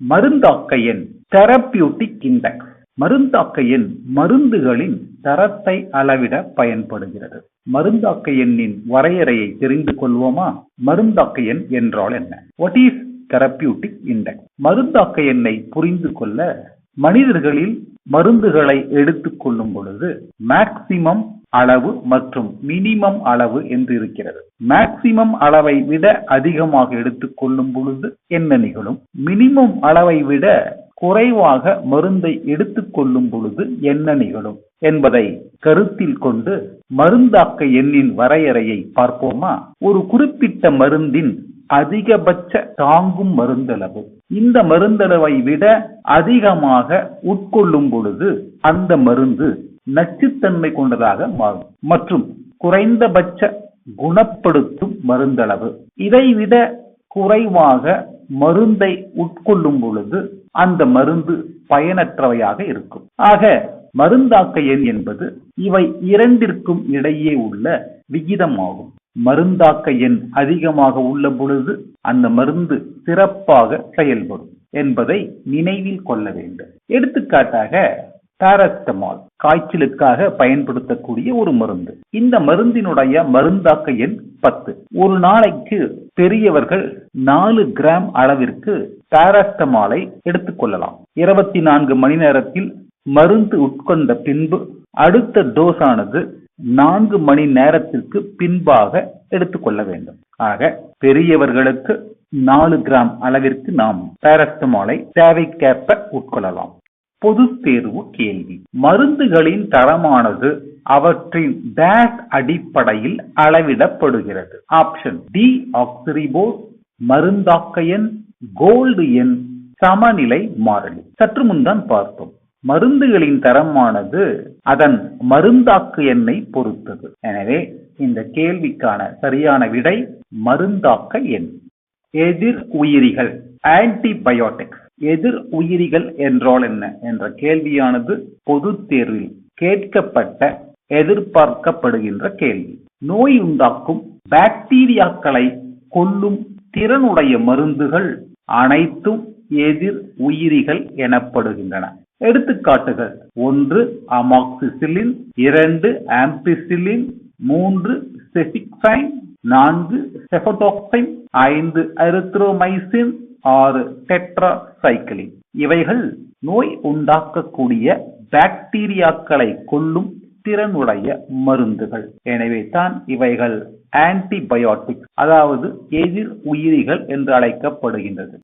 மருந்தாக்க எண் therapeutic index மருந்தாக்க எண் மருந்துகளின் தரத்தை அளவிட பயன்படுகிறது. மருந்தாக்க எண்ணின் வரையறையை தெரிந்து கொள்வோமா? மருந்தாக்க எண் என்றால் என்ன? வாட் இஸ் தெரப்பியூட்டிக் இண்டெக்ஸ் மருந்தாக்க எண்ணை புரிந்து கொள்ள மனிதர்களில் மருந்துகளை எடுத்துக் கொள்ளும் பொழுது மேக்சிமம் அளவு மற்றும் மினிமம் அளவு என்று இருக்கிறது மேக்சிமம் அளவை விட அதிகமாக எடுத்துக் கொள்ளும் பொழுது என்ன நிகழும்? மினிமம் அளவை விட குறைவாக மருந்தை எடுத்துக் கொள்ளும் பொழுது என்ன நிகழும்? என்பதை கருத்தில் கொண்டு மருந்தாக்க எண்ணின் வரையறையை பார்ப்போமா? ஒரு குறிப்பிட்ட மருந்தின் அதிகபட்ச தாங்கும் மருந்தளவு. இந்த மருந்தளவை விட அதிகமாக உட்கொள்ளும் பொழுது அந்த மருந்து நச்சுத்தன்மை கொண்டதாக மாறும். மற்றும் குறைந்தபட்ச குணப்படுத்தும் மருந்தளவு. இதைவிட குறைவாக மருந்தை உட்கொள்ளும் பொழுது அந்த மருந்து பயனற்றவையாக இருக்கும். ஆக மருந்தாக்க எண் என்பது இவை இரண்டிற்கும் இடையே உள்ள விகிதமாகும். மருந்தாக்க எண் அதிகமாக உள்ள பொழுது அந்த மருந்து சிறப்பாக செயல்படும் என்பதை நினைவில் கொள்ள வேண்டும். எடுத்துக்காட்டாக பாரஸ்டமால் காய்ச்சலுக்காக பயன்படுத்தக்கூடிய ஒரு மருந்து. இந்த மருந்தினுடைய மருந்தாக்க எண் பத்து. ஒரு நாளைக்கு பெரியவர்கள் நாலு கிராம் அளவிற்கு பாராஸ்டமாலை எடுத்துக்கொள்ளலாம் இருபத்தி நான்கு மணி நேரத்தில் மருந்து உட்கொண்ட பின்பு அடுத்த டோஸ் ஆனது நான்கு மணி நேரத்திற்கு பின்பாக எடுத்துக்கொள்ள வேண்டும். ஆக பெரியவர்களுக்கு நாலு கிராம் அளவிற்கு நாம் பாரஸ்டமாலை தேவைக்கேற்ப உட்கொள்ளலாம். பொது தேர்வு கேள்வி. மருந்துகளின் தரமானது அவற்றின் டேஷ் அடிப்படையில் அளவிடப்படுகிறது. ஆப்ஷன் டி ஆக்சிரிபோஸ் மருந்தாக்க எண் கோல்டு எண் சமநிலை மாறிலி. சற்று முன்தான் பார்த்தோம். மருந்துகளின் தரமானது அதன் மருந்தாக்கு எண்ணை பொறுத்தது. எனவே இந்த கேள்விக்கான சரியான விடை மருந்தாக்க எண். எதிர் உயிரிகள் ஆன்டிபயோட்டிக்ஸ். எதிர் உயிரிகள் என்றால் என்ன? என்ற கேள்வியானது பொது தேர்வில் கேட்கப்பட்ட எதிர்பார்க்கப்படுகின்ற கேள்வி. நோய் உண்டாக்கும் பாக்டீரியாக்களை கொல்லும் திறனுடைய மருந்துகள் அனைத்தும் எதிர் உயிரிகள் எனப்படுகின்றன. எடுத்துக்காட்டுகள். ஒன்று அமாக்சிசிலின். இரண்டு ஆம்பிசிலின். மூன்று செபிக்சைன் நான்கு செஃபடோக்சைன். ஐந்து அரித்ரோமைசின் ஆறு டெட்ராசைக்கிளின். இவைகள் நோய் உண்டாக்கக்கூடிய பாக்டீரியாக்களை கொல்லும் திறனுடைய மருந்துகள். எனவே தான் இவைகள் ஆன்டிபயோட்டிக்ஸ் அதாவது எதிர் உயிரிகள் என்று அழைக்கப்படுகின்றது.